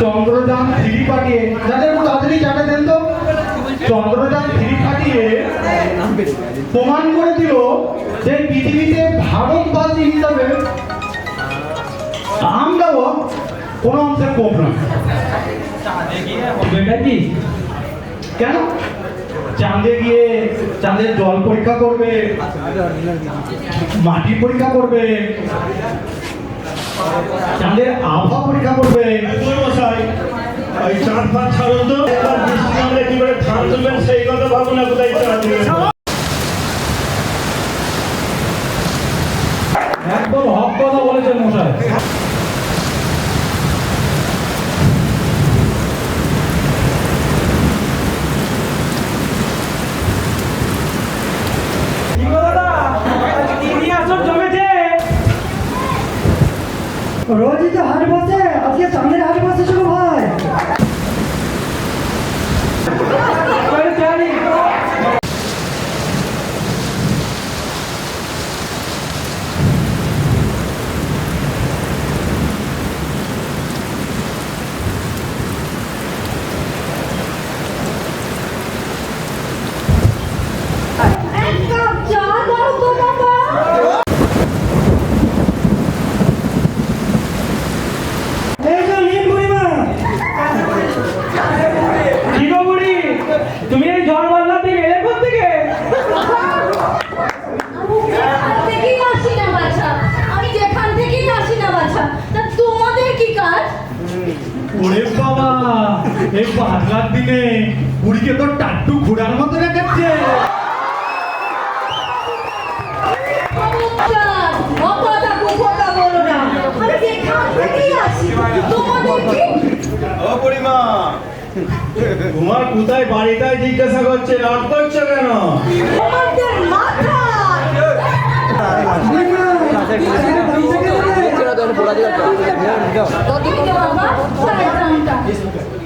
Chandrayaan three পাঠিয়ে, যাদের একটু তাড়াতাড়ি দেন তো? চন্দ্রযান থ্রি পাঠিয়ে প্রমাণ করে দিল যে পৃথিবীতে ভারতবাসী হিসাবে আমরাও কোনো অংশে কম না কি কেন? চাঁদে গিয়ে চাঁদের জল পরীক্ষা করবে, মাটি পরীক্ষা করবে চাঁদের আবহাওয়া পরীক্ষা করবে ওই চাঁদ ফাঁদ ছাড়ুন তো। এবার বৃষ্টি কি করে ধান তুলবেন, সেই কথা ভাবুন না কোথায় চাঁদ একদম হক কথা বলেছেন মশাই। রোজই তো হাট বসে আজকে সামনের হাট বসে শুভ ভাই এক কাপ চা দাও তো বাবা এই যে নিন বুড়িমা কি গো বুড়ি তুমি এই ঝড় বল্লা থেকে এলে কোথা থেকে আমি যেখান থেকেই আসি না বাছা আমি যেখান থেকেই আসি না বাছা তা তোমাদের কি কাজ ওরে বাবা এই দিনে বুড়িকে তো টাট্টু ঘোড়ার মতো দেখাচ্ছে তোমার কোথায় বাড়িটায় জিজ্ঞাসা করছে রাত করছ কেন তোমাদের মাথা ありがとう。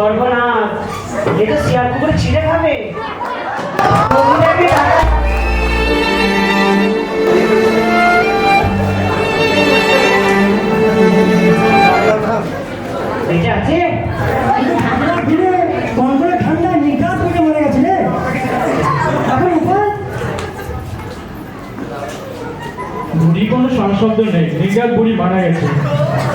সর্বনাশ। এটা শিয়াল কুকুরে ছিঁড়ে খাবে। বেঁচে আছে? কোনো সংশব্দ নেই। নির্গাত বুড়ি মারা গেছে।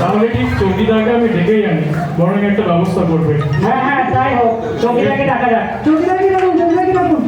তাহলে ঠিক চৌকিদারকে আমি ডেকেই আনি। বরং একটা ব্যবস্থা করবে। হ্যাঁ হ্যাঁ তাই হোক। চৌকিদারকে ডাকা যাক। চৌকিদারকে ডাকুন, চৌকিদারকে রাখুন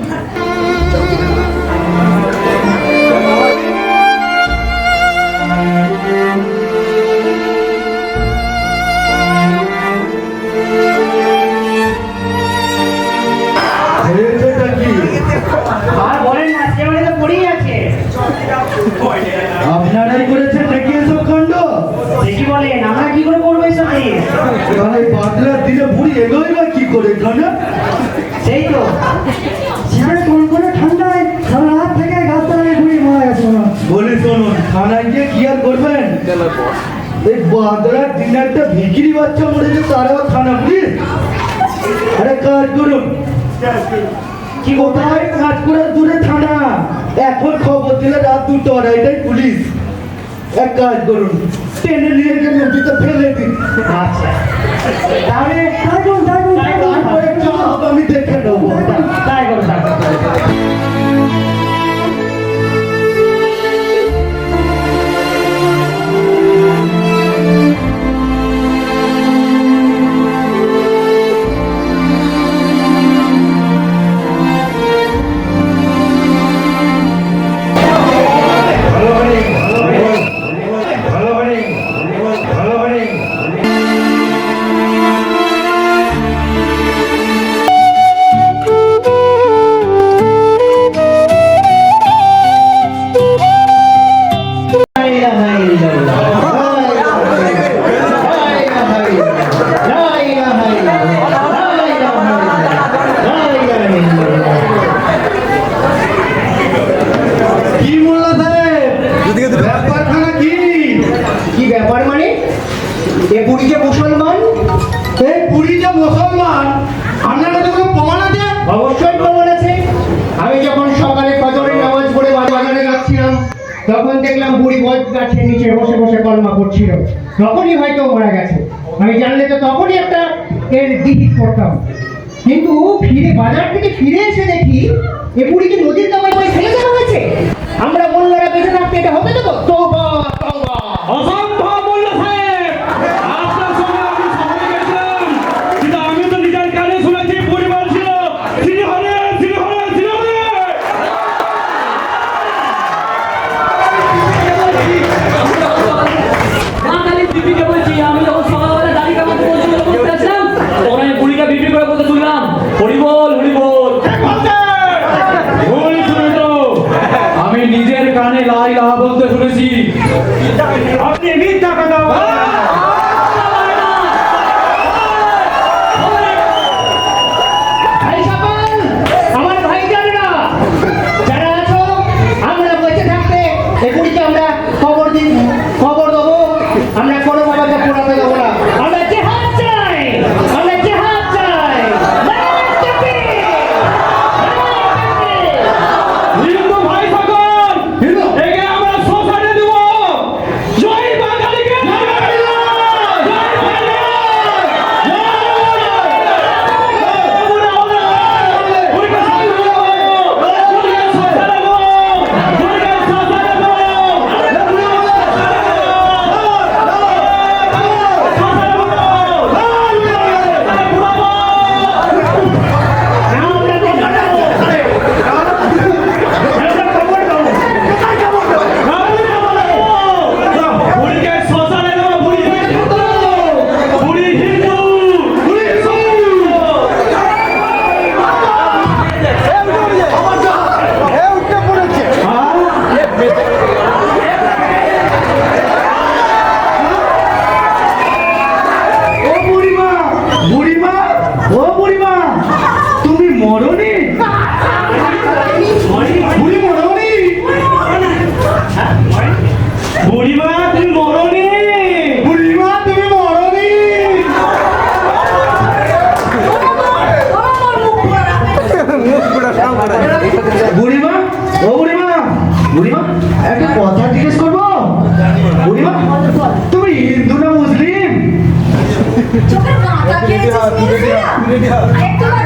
হুজুর সেই তো। শীতের কোন কোন ঠান্ডায় সারা রাত থেকে গাছতলায় ঘুরে মারা গেছে বলি শুনুন থানায় গিয়ে কি আর করবেন? এই বাদরার দিনে ভিকিরি বাচ্চা মরেছে তারাও থানা পুলিশ। আরে কাজ করুন। কি কোথায় কাজ করার দূরে থানা। এখন খবর দিলে রাত দুটো আড়াইটায় পুলিশ। এক কাজ করুন টেনে নিয়ে গেলে নদীতে ফেলে দিন। আচ্ছা। তাহলে থাকুন থাকুন। আমি দেখে নেব। তাই করো এ বুড়ি যে মুসলমান? এই পুরী যে মুসলমান? আপনার কাছে কোনো প্রমাণ আছে? অবশ্যই প্রমাণ আছে। আমি যখন সকালে ফজরের নামাজ পড়ে বাজারে যাচ্ছিলাম তখন দেখলাম বুড়ি বট গাছের নিচে বসে বসে কলমা করছিল তখনই হয়তো মারা গেছে। আমি জানলে তো তখনই একটা এর দিহিত করতাম। কিন্তু ফিরে বাজার থেকে ফিরে এসে দেখি এ বুড়িকে নদীর করে ফেলে দেওয়া হয়েছে। আমরা বললারা বেঁচে থাকতে এটা হতে দেবো তওবা তওবা। হিন্দু না মুসলিম চোখের